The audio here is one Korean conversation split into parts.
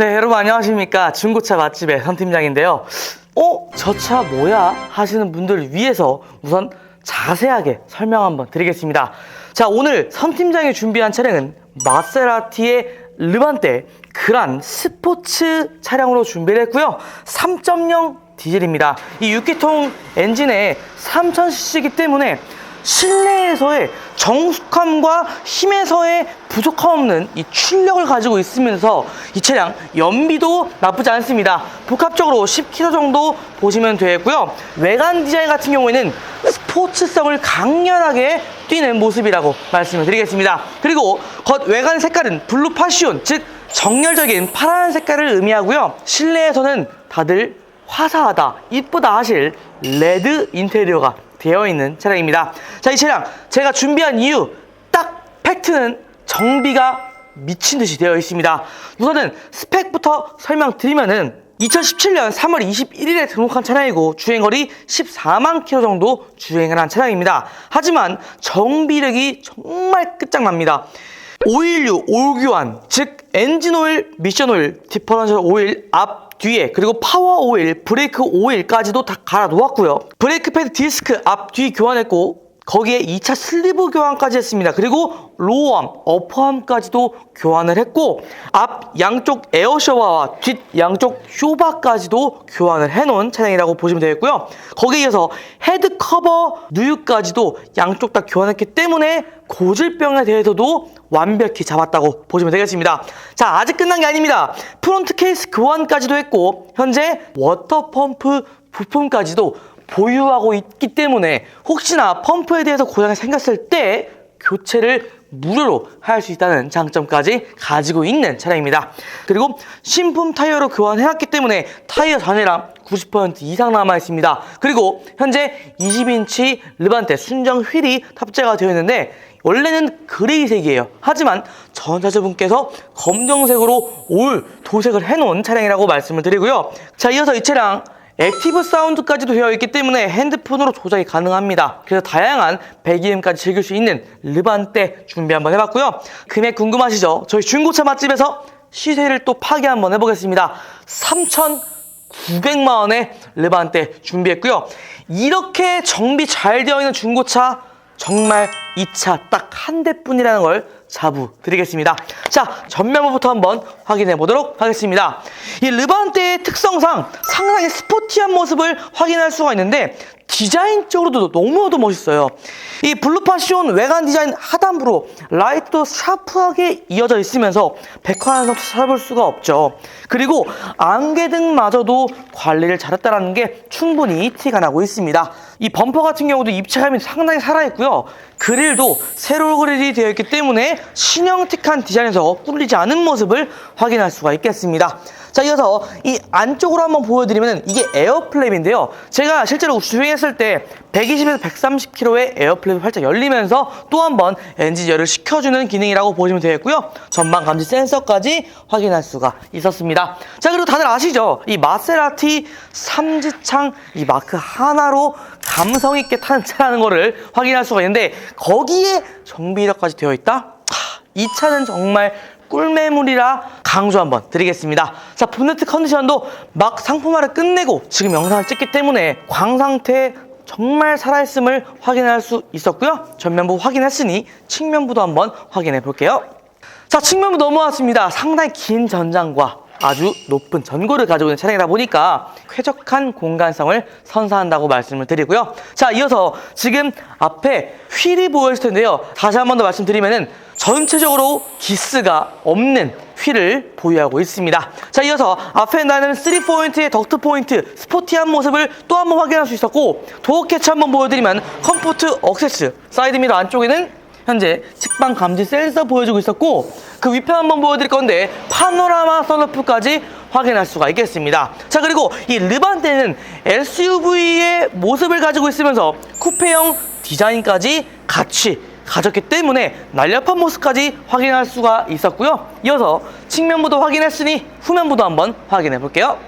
네, 여러분 안녕하십니까. 중고차 맛집의 선 팀장인데요. 어? 저 차 뭐야? 하시는 분들을 위해서 우선 자세하게 설명 한번 드리겠습니다. 자, 오늘 선 팀장이 준비한 차량은 마세라티의 르반떼 그란 스포츠 차량으로 준비를 했고요. 3.0 디젤입니다. 이 6기통 엔진에 3000cc이기 때문에 실내에서의 정숙함과 힘에서의 부족함 없는 이 출력을 가지고 있으면서 이 차량 연비도 나쁘지 않습니다. 복합적으로 10km 정도 보시면 되고요. 외관 디자인 같은 경우에는 스포츠성을 강렬하게 띄는 모습이라고 말씀을 드리겠습니다. 그리고 겉 외관 색깔은 블루 파시온, 즉 정열적인 파란 색깔을 의미하고요. 실내에서는 다들 화사하다, 이쁘다 하실 레드 인테리어가 되어 있는 차량입니다. 자, 이 차량 제가 준비한 이유 딱 팩트는 정비가 미친 듯이 되어 있습니다. 우선은 스펙부터 설명드리면은 2017년 3월 21일에 등록한 차량이고 주행거리 14만 킬로 정도 주행을 한 차량입니다. 하지만 정비력이 정말 끝장납니다. 516 올교환, 즉 엔진 오일, 미션 오일, 디퍼런셜 오일 앞 뒤에 그리고 파워 오일, 브레이크 오일까지도 다 갈아 놓았고요. 브레이크 패드 디스크 앞 뒤 교환했고 거기에 2차 슬리브 교환까지 했습니다. 그리고 로어암, 어퍼암까지도 교환을 했고 앞 양쪽 에어셔와와 뒷 양쪽 쇼바까지도 교환을 해놓은 차량이라고 보시면 되겠고요. 거기에 이어서 헤드 커버 누유까지도 양쪽 다 교환했기 때문에 고질병에 대해서도 완벽히 잡았다고 보시면 되겠습니다. 자, 아직 끝난 게 아닙니다. 프론트 케이스 교환까지도 했고 현재 워터 펌프 부품까지도 보유하고 있기 때문에 혹시나 펌프에 대해서 고장이 생겼을 때 교체를 무료로 할 수 있다는 장점까지 가지고 있는 차량입니다. 그리고 신품 타이어로 교환해놨기 때문에 타이어 잔해랑 90% 이상 남아 있습니다. 그리고 현재 20인치 르반테 순정 휠이 탑재가 되어 있는데 원래는 그레이색이에요. 하지만 전차주분께서 검정색으로 올 도색을 해놓은 차량이라고 말씀을 드리고요. 자, 이어서 이 차량 액티브 사운드까지도 되어 있기 때문에 핸드폰으로 조작이 가능합니다. 그래서 다양한 배기음까지 즐길 수 있는 르반떼 준비 한번 해봤고요. 금액 궁금하시죠? 저희 중고차 맛집에서 시세를 또 파괴 한번 해보겠습니다. 3,900만 원의 르반떼 준비했고요. 이렇게 정비 잘 되어 있는 중고차 정말 이 차 딱 한 대뿐이라는 걸 자부 드리겠습니다. 자, 전면부부터 한번 확인해 보도록 하겠습니다. 이 르반떼의 특성상 상당히 스포티한 모습을 확인할 수가 있는데 디자인적으로도 너무나도 멋있어요. 이 블루파시온 외관 디자인 하단부로 라이트도 샤프하게 이어져 있으면서 백화점에서 찾아볼 수가 없죠. 그리고 안개 등마저도 관리를 잘했다는 게 충분히 티가 나고 있습니다. 이 범퍼 같은 경우도 입체감이 상당히 살아있고요. 그릴도 세로 그릴이 되어 있기 때문에 신형틱한 디자인에서 꿀리지 않은 모습을 확인할 수가 있겠습니다. 자, 이어서 이 안쪽으로 한번 보여드리면 이게 에어플랩인데요. 제가 실제로 주행했을 때 120에서 130km의 에어플랩이 활짝 열리면서 또 한번 엔진 열을 식혀주는 기능이라고 보시면 되겠고요. 전방 감지 센서까지 확인할 수가 있었습니다. 자, 그리고 다들 아시죠? 이 마세라티 삼지창 이 마크 하나로 감성 있게 타는 차라는 거를 확인할 수가 있는데 거기에 정비력까지 되어 있다? 하, 이 차는 정말 꿀매물이라 강조 한번 드리겠습니다. 자, 본네트 컨디션도 막 상품화를 끝내고 지금 영상을 찍기 때문에 광 상태 정말 살아있음을 확인할 수 있었고요. 전면부 확인했으니 측면부도 한번 확인해 볼게요. 자, 측면부 넘어왔습니다. 상당히 긴 전장과 아주 높은 전고를 가지고 있는 차량이다 보니까 쾌적한 공간성을 선사한다고 말씀을 드리고요. 자, 이어서 지금 앞에 휠이 보였을 텐데요. 다시 한 번 더 말씀드리면은 전체적으로 기스가 없는 휠을 보유하고 있습니다. 자, 이어서 앞에 나는 3포인트의 덕트 포인트, 스포티한 모습을 또 한번 확인할 수 있었고, 도어 캐치 한번 보여드리면 컴포트 억세스, 사이드 미러 안쪽에는 현재 측방 감지 센서 보여주고 있었고, 그 위편 한번 보여드릴 건데, 파노라마 선루프까지 확인할 수가 있겠습니다. 자, 그리고 이 르반테는 SUV의 모습을 가지고 있으면서 쿠페형 디자인까지 같이 가졌기 때문에 날렵한 모습까지 확인할 수가 있었고요. 이어서 측면부도 확인했으니 후면부도 한번 확인해 볼게요.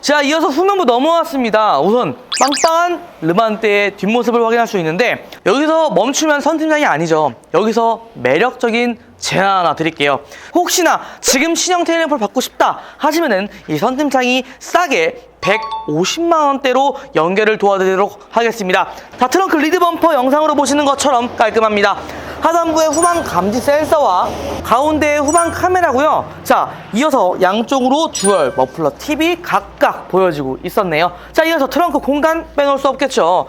자, 이어서 후면부 넘어왔습니다. 우선 빵빵한 르만떼의 뒷모습을 확인할 수 있는데 여기서 멈추면 선 팀장이 아니죠. 여기서 매력적인 제안 하나 드릴게요. 혹시나 지금 신형 테일램프를 받고 싶다 하시면은 이 선팀장이 싸게 150만 원대로 연결을 도와드리도록 하겠습니다. 다 트렁크 리드 범퍼 영상으로 보시는 것처럼 깔끔합니다. 하단부에 후방 감지 센서와 가운데에 후방 카메라고요. 자, 이어서 양쪽으로 듀얼 머플러 TV 각각 보여지고 있었네요. 자, 이어서 트렁크 공간 빼놓을 수 없겠죠.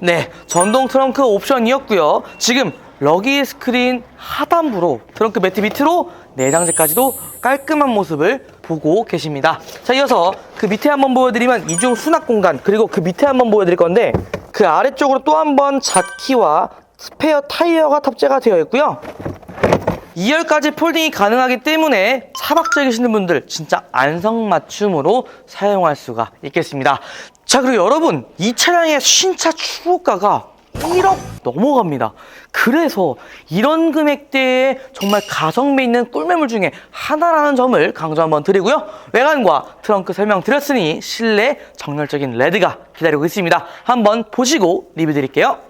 네, 전동 트렁크 옵션이었고요. 지금 러기 스크린 하단부로 트렁크 매트 밑으로 내장재까지도 깔끔한 모습을 보고 계십니다. 자, 이어서 그 밑에 한번 보여드리면 이중 수납 공간 그리고 그 밑에 한번 보여드릴 건데 그 아래쪽으로 또 한번 잣키와 스페어 타이어가 탑재가 되어 있고요. 2열까지 폴딩이 가능하기 때문에 차박 즐기시는 분들 진짜 안성맞춤으로 사용할 수가 있겠습니다. 자 그리고 여러분 이 차량의 신차 출고가가 1억 넘어갑니다. 그래서 이런 금액대에 정말 가성비 있는 꿀매물 중에 하나라는 점을 강조 한번 드리고요. 외관과 트렁크 설명 드렸으니 실내 정열적인 레드가 기다리고 있습니다. 한번 보시고 리뷰 드릴게요.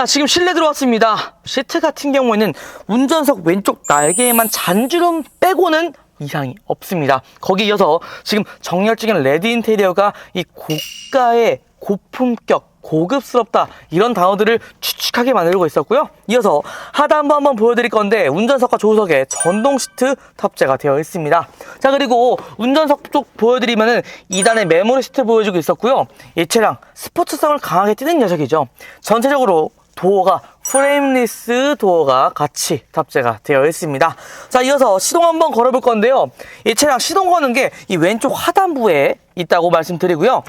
자, 지금 실내 들어왔습니다. 시트 같은 경우에는 운전석 왼쪽 날개에만 잔주름 빼고는 이상이 없습니다. 거기 이어서 지금 정열적인 레드 인테리어가 이 고가의 고품격, 고급스럽다 이런 단어들을 추측하게 만들고 있었고요. 이어서 하단부 한번 보여드릴 건데 운전석과 조수석에 전동 시트 탑재가 되어 있습니다. 자 그리고 운전석 쪽 보여드리면은 2단의 메모리 시트 보여주고 있었고요. 이 차량 스포츠성을 강하게 띠는 녀석이죠. 전체적으로 도어가 프레임리스 도어가 같이 탑재가 되어 있습니다. 자, 이어서 시동 한번 걸어볼 건데요. 이 차량 시동 거는 게 이 왼쪽 하단부에 있다고 말씀드리고요.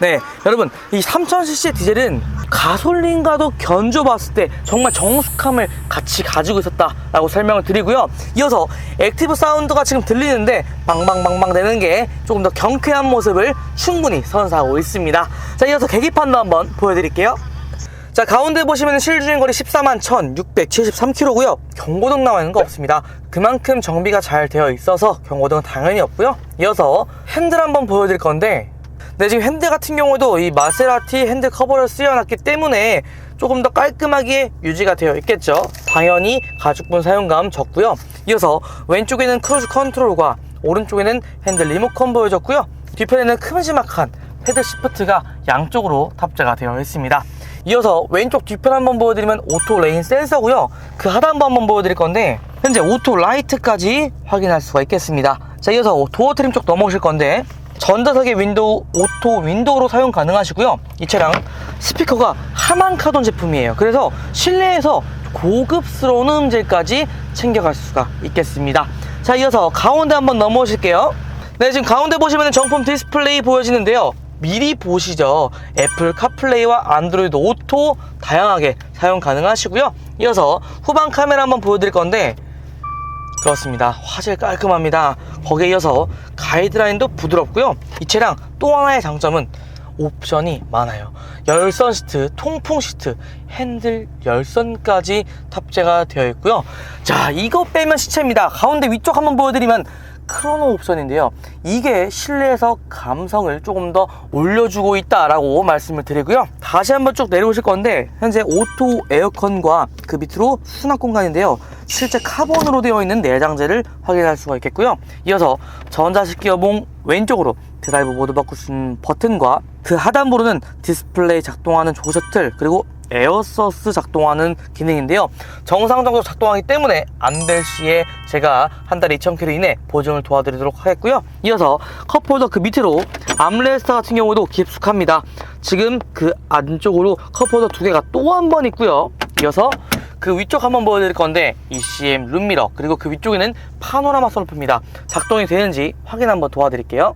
네, 여러분, 이 3000cc 디젤은 가솔린과도 견줘봤을 때 정말 정숙함을 같이 가지고 있었다라고 설명을 드리고요. 이어서 액티브 사운드가 지금 들리는데 방방방방 되는 게 조금 더 경쾌한 모습을 충분히 선사하고 있습니다. 자, 이어서 계기판도 한번 보여드릴게요. 자 가운데 보시면 실주행 거리 14만 1673km고요 경고등 나와 있는 거 없습니다 그만큼 정비가 잘 되어 있어서 경고등은 당연히 없고요 이어서 핸들 한번 보여드릴 건데 네 지금 핸들 같은 경우도 이 마세라티 핸들 커버를 쓰여놨기 때문에 조금 더 깔끔하게 유지가 되어 있겠죠. 당연히 가죽분 사용감 적고요. 이어서 왼쪽에는 크루즈 컨트롤과 오른쪽에는 핸들 리모컨 보여졌고요. 뒤편에는 큼지막한 헤드 시프트가 양쪽으로 탑재가 되어 있습니다. 이어서 왼쪽 뒤편 한번 보여드리면 오토 레인 센서고요. 그 하단부 한번 보여드릴 건데 현재 오토 라이트까지 확인할 수가 있겠습니다. 자 이어서 도어 트림 쪽 넘어오실 건데 전자석의 윈도우 오토 윈도우로 사용 가능하시고요. 이 차량 스피커가 하만 카돈 제품이에요. 그래서 실내에서 고급스러운 음질까지 챙겨갈 수가 있겠습니다. 자 이어서 가운데 한번 넘어오실게요. 네 지금 가운데 보시면 정품 디스플레이 보여지는데요. 미리 보시죠. 애플 카플레이와 안드로이드 오토 다양하게 사용 가능하시고요. 이어서 후방 카메라 한번 보여드릴 건데 그렇습니다. 화질 깔끔합니다. 거기에 이어서 가이드라인도 부드럽고요. 이 차량 또 하나의 장점은 옵션이 많아요. 열선 시트, 통풍 시트, 핸들 열선까지 탑재가 되어 있고요. 자 이거 빼면 시체입니다. 가운데 위쪽 한번 보여드리면 크로노 옵션인데요. 이게 실내에서 감성을 조금 더 올려주고 있다라고 말씀을 드리고요. 다시 한번 쭉 내려오실 건데 현재 오토 에어컨과 그 밑으로 수납 공간인데요. 실제 카본으로 되어 있는 내장재를 확인할 수가 있겠고요. 이어서 전자식 기어봉 왼쪽으로 드라이브 모드 바꿀 수 있는 버튼과 그 하단부로는 디스플레이 작동하는 조셔틀 그리고 에어서스 작동하는 기능인데요. 정상적으로 작동하기 때문에 안 될 시에 제가 한달 2,000km 이내 보증을 도와드리도록 하겠고요. 이어서 컵홀더 그 밑으로 암레스터 같은 경우도 깊숙합니다. 지금 그 안쪽으로 컵홀더 두 개가 또 한 번 있고요. 이어서 그 위쪽 한번 보여드릴 건데 ECM 룸미러 그리고 그 위쪽에는 파노라마 선루프입니다. 작동이 되는지 확인 한번 도와드릴게요.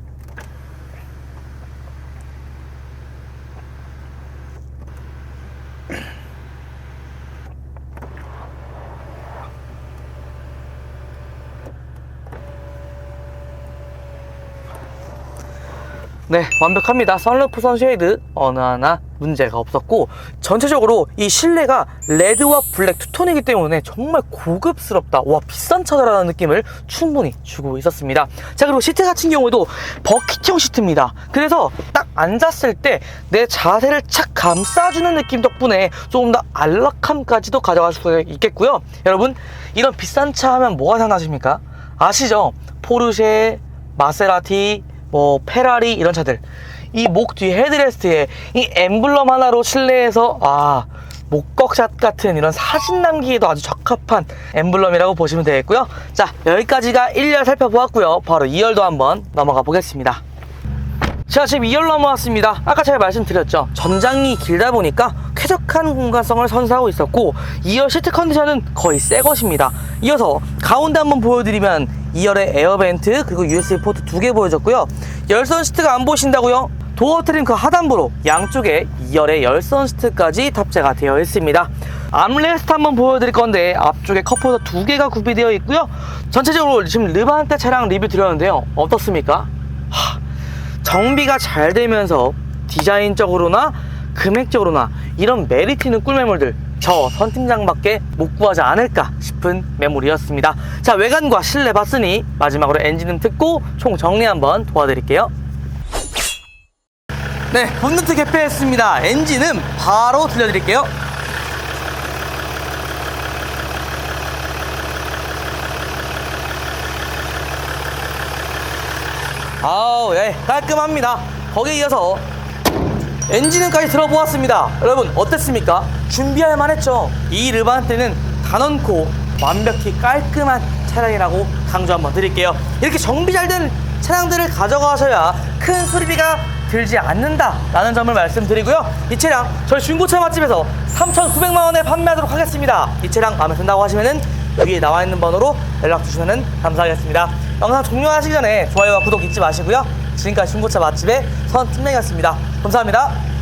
네, 완벽합니다. 선루프 선쉐이드 어느 하나 문제가 없었고 전체적으로 이 실내가 레드와 블랙 투톤이기 때문에 정말 고급스럽다. 와 비싼 차다라는 느낌을 충분히 주고 있었습니다. 자 그리고 시트 같은 경우에도 버킷형 시트입니다. 그래서 딱 앉았을 때 내 자세를 착 감싸주는 느낌 덕분에 조금 더 안락함까지도 가져갈 수 있겠고요. 여러분 이런 비싼 차 하면 뭐가 생각나십니까? 아시죠? 포르쉐, 마세라티, 뭐 페라리 이런 차들. 이 목 뒤 헤드레스트에 이 엠블럼 하나로 실내에서 아 목꺽샷 같은 이런 사진 남기에도 아주 적합한 엠블럼이라고 보시면 되겠고요. 자 여기까지가 1열 살펴보았고요. 바로 2열도 한번 넘어가 보겠습니다. 자 지금 2열 넘어왔습니다. 아까 제가 말씀드렸죠. 전장이 길다 보니까 쾌적한 공간성을 선사하고 있었고 2열 시트 컨디션은 거의 새 것입니다. 이어서 가운데 한번 보여드리면 2열에 에어벤트 그리고 USB 포트 두 개 보여줬고요 열선 시트가 안 보이신다고요? 도어 트림 그 하단부로 양쪽에 2열에 열선 시트까지 탑재가 되어 있습니다 암레스트 한번 보여드릴 건데 앞쪽에 컵홀더 두 개가 구비되어 있고요 전체적으로 지금 르반테 차량 리뷰 드렸는데요 어떻습니까? 하, 정비가 잘 되면서 디자인적으로나 금액적으로나 이런 메리트 있는 꿀매물들 저 선팀장밖에 못 구하지 않을까 싶은 매물이었습니다. 자 외관과 실내 봤으니 마지막으로 엔진음 듣고 총 정리 한번 도와드릴게요. 네 본네트 개폐했습니다. 엔진음 바로 들려드릴게요. 아우 예 깔끔합니다. 거기에 이어서 엔진음까지 들어보았습니다. 여러분 어땠습니까? 준비할 만했죠. 이 르반테는 단언코 완벽히 깔끔한 차량이라고 강조 한번 드릴게요. 이렇게 정비 잘 된 차량들을 가져가셔야 큰 수리비가 들지 않는다 라는 점을 말씀드리고요. 이 차량 저희 중고차 맛집에서 3,900만 원에 판매하도록 하겠습니다. 이 차량 마음에 든다고 하시면은 위에 나와 있는 번호로 연락 주시면 감사하겠습니다. 영상 종료하시기 전에 좋아요와 구독 잊지 마시고요. 지금까지 중고차 맛집의 선팀장이었습니다. 감사합니다